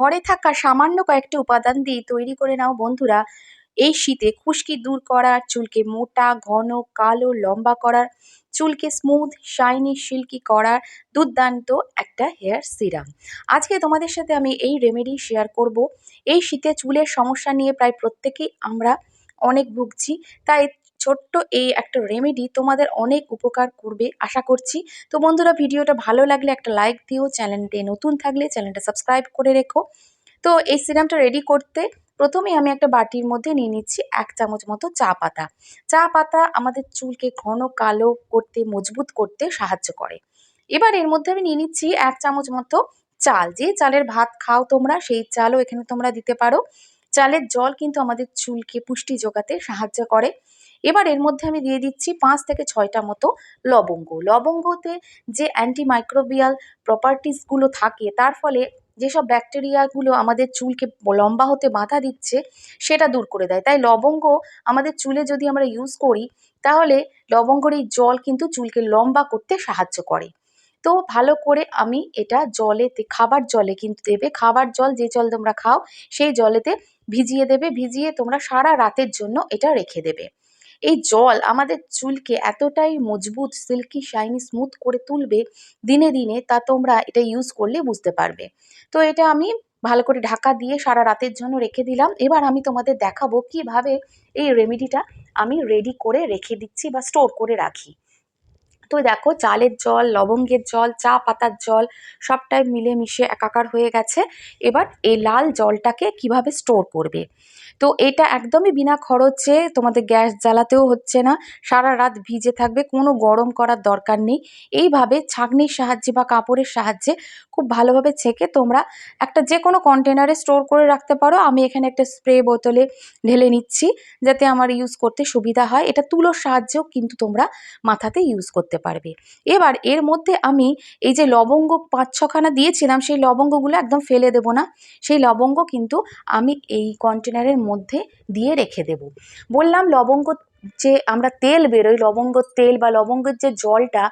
ঘরে থাকা সামান্য কয়েকটি উপাদান দিয়ে তৈরি করে নাও বন্ধুরা। এই শীতে খুশকি দূর করার, চুলকে মোটা, ঘন, কালো, লম্বা করার, চুলকে স্মুথ শাইনি সিল্কি করার দুর্দান্ত একটা হেয়ার সিরাম আজকে তোমাদের সাথে আমি এই রেমেডি শেয়ার করব। এই শীতে চুলের সমস্যা নিয়ে প্রায় প্রত্যেকেই আমরা অনেক ভুগছি, তাই ছোট্ট এই একটা রেমেডি তোমাদের অনেক উপকার করবে, আশা করছি। তো বন্ধুরা, ভিডিওটা ভালো লাগলে একটা লাইক দিও, চ্যানেলটি নতুন থাকলে চ্যানেলটা সাবস্ক্রাইব করে রেখো। তো এই সিরামটা রেডি করতে প্রথমে আমি একটা বাটির মধ্যে নিয়ে নিচ্ছি এক চামচ মতো চা পাতা। চা পাতা আমাদের চুলকে ঘন কালো করতে, মজবুত করতে সাহায্য করে। এবার এর মধ্যে আমি নিয়ে নিচ্ছি এক চামচ মতো চাল। যে চালের ভাত খাও তোমরা, সেই চালও এখানে তোমরা দিতে পারো। চালের জল কিন্তু আমাদের চুলকে পুষ্টি যোগাতে সাহায্য করে। এবার এর মধ্যে আমি দিয়ে দিচ্ছি পাঁচ থেকে ছয়টা মতো লবঙ্গ। লবঙ্গতে যে অ্যান্টিমাইক্রোবিয়াল প্রপার্টিসগুলো থাকে, তার ফলে যেসব ব্যাকটেরিয়াগুলো আমাদের চুলকে লম্বা হতে বাধা দিচ্ছে, সেটা দূর করে দেয়। তাই লবঙ্গ আমাদের চুলে যদি আমরা ইউজ করি, তাহলে লবঙ্গর এই জল কিন্তু চুলকে লম্বা করতে সাহায্য করে। তো ভালো করে আমি এটা জলেতে খাবার জলে কিন্তু দেবে। খাবার জল যে জল তোমরা খাও, সেই জলেতে ভিজিয়ে দেবে। ভিজিয়ে তোমরা সারা রাতের জন্য এটা রেখে দেবে। এই জল আমাদের চুলকে এতটাই মজবুত সিল্কি শাইনি স্মুথ করে তুলবে দিনে দিনে, তা তোমরা এটা ইউজ করলে বুঝতে পারবে। তো এটা আমি ভালো করে ঢাকা দিয়ে সারা রাতের জন্য রেখে দিলাম। এবার আমি তোমাদের দেখাবো কীভাবে এই রেমেডিটা আমি রেডি করে রেখে দিচ্ছি বা স্টোর করে রাখি। তো দেখো চালের জল, লবঙ্গের জল, চা পাতার জল, সবটাই মিলেমিশে একাকার হয়ে গেছে। এবার এই লাল জলটাকে কীভাবে স্টোর করবে? তো এটা একদমই বিনা খরচে তোমাদের গ্যাস জ্বালাতেও হচ্ছে না, সারা রাত ভিজে থাকবে, কোনো গরম করার দরকার নেই। এইভাবে ছাঁকনির সাহায্যে বা কাপড়ের সাহায্যে খুব ভালোভাবে ছেঁকে তোমরা একটা যে কোনো কন্টেনারে স্টোর করে রাখতে পারো। আমি এখানে একটা স্প্রে বোতলে ঢেলে নিচ্ছি, যাতে আমার ইউজ করতে সুবিধা হয়। এটা তুলোর সাহায্যেও কিন্তু তোমরা মাথাতে ইউজ করতে পারবে। এবার এর মধ্যে আমি এই যে লবঙ্গ পাঁচ ছখানা দিয়েছিলাম, সেই লবঙ্গগুলো একদম ফেলে দেব না। সেই লবঙ্গ কিন্তু আমি এই কন্টেনারের মধ্যে দিয়ে রেখে দেব। বললাম লবঙ্গ যে আমরা তেল বেরোই লবঙ্গর তেল বা লবঙ্গের যে জলটা,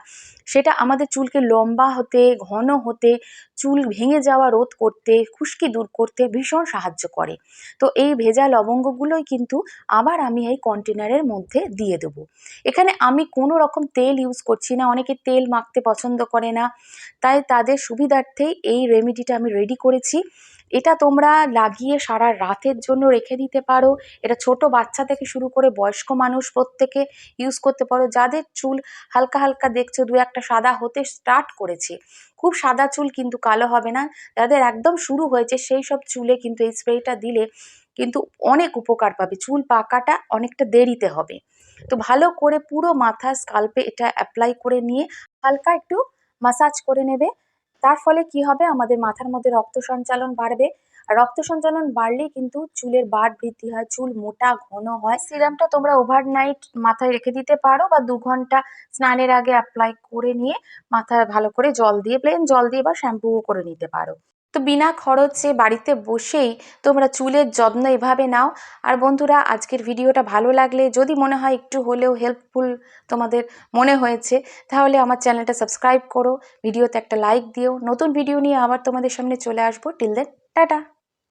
সেটা আমাদের চুলকে লম্বা হতে, ঘন হতে, চুল ভেঙে যাওয়া রোধ করতে, খুশকি দূর করতে ভীষণ সাহায্য করে। তো এই ভেজা লবঙ্গগুলোই কিন্তু আবার আমি এই কন্টেনারের মধ্যে দিয়ে দেবো। এখানে আমি কোনো রকম তেল ইউজ করছি না, অনেকে তেল মাখতে পছন্দ করে না। তাই তাদের সুবিধার্থেই এই রেমিডিটা আমি রেডি করেছি। এটা তোমরা লাগিয়ে সারা রাতের জন্য রেখে দিতে পারো। এটা ছোট বাচ্চা থেকে শুরু করে বয়স্ক মানুষ প্রত্যেকে ইউজ করতে পারো। যাদের চুল হালকা হালকা দেখছ, দু একটা সাদা হতে স্টার্ট করেছে। খুব সাদা চুল কিন্তু কালো হবে না। যাদের একদম শুরু হয়েছে, সেই সব চুলে কিন্তু এই স্প্রেটা দিলে কিন্তু অনেক উপকার পাবে। চুল পাকাটা অনেকটা দেরিতে হবে। তো ভালো করে পুরো মাথা স্কাল্পে এটা অ্যাপ্লাই করে নিয়ে হালকা একটু মাসাজ করে নেবে। তার ফলে কি হবে? আমাদের মাথার মধ্যে রক্ত সঞ্চালন বাড়বে। আর রক্ত সঞ্চালন বাড়লেই কিন্তু চুলের বাড় বৃদ্ধি হয়, চুল মোটা, ঘন হয়। সিরামটা তোমরা ওভারনাইট মাথায় রেখে দিতে পারো বা দু ঘণ্টা স্নানের আগে অ্যাপ্লাই করে নিয়ে মাথায় ভালো করে জল দিয়ে প্লেন জল দিয়ে বা শ্যাম্পুও করে নিতে পারো। তো বিনা খরচে বাড়িতে বসেই তোমরা চুলের যত্ন এভাবে নাও। আর বন্ধুরা, আজকের ভিডিওটা ভালো লাগলে, যদি মনে হয় একটু হলেও হেল্পফুল তোমাদের মনে হয়েছে, তাহলে আমার চ্যানেলটা সাবস্ক্রাইব করো, ভিডিওতে একটা লাইক দিও। নতুন ভিডিও নিয়ে আবার তোমাদের সামনে চলে আসব। Till then tata!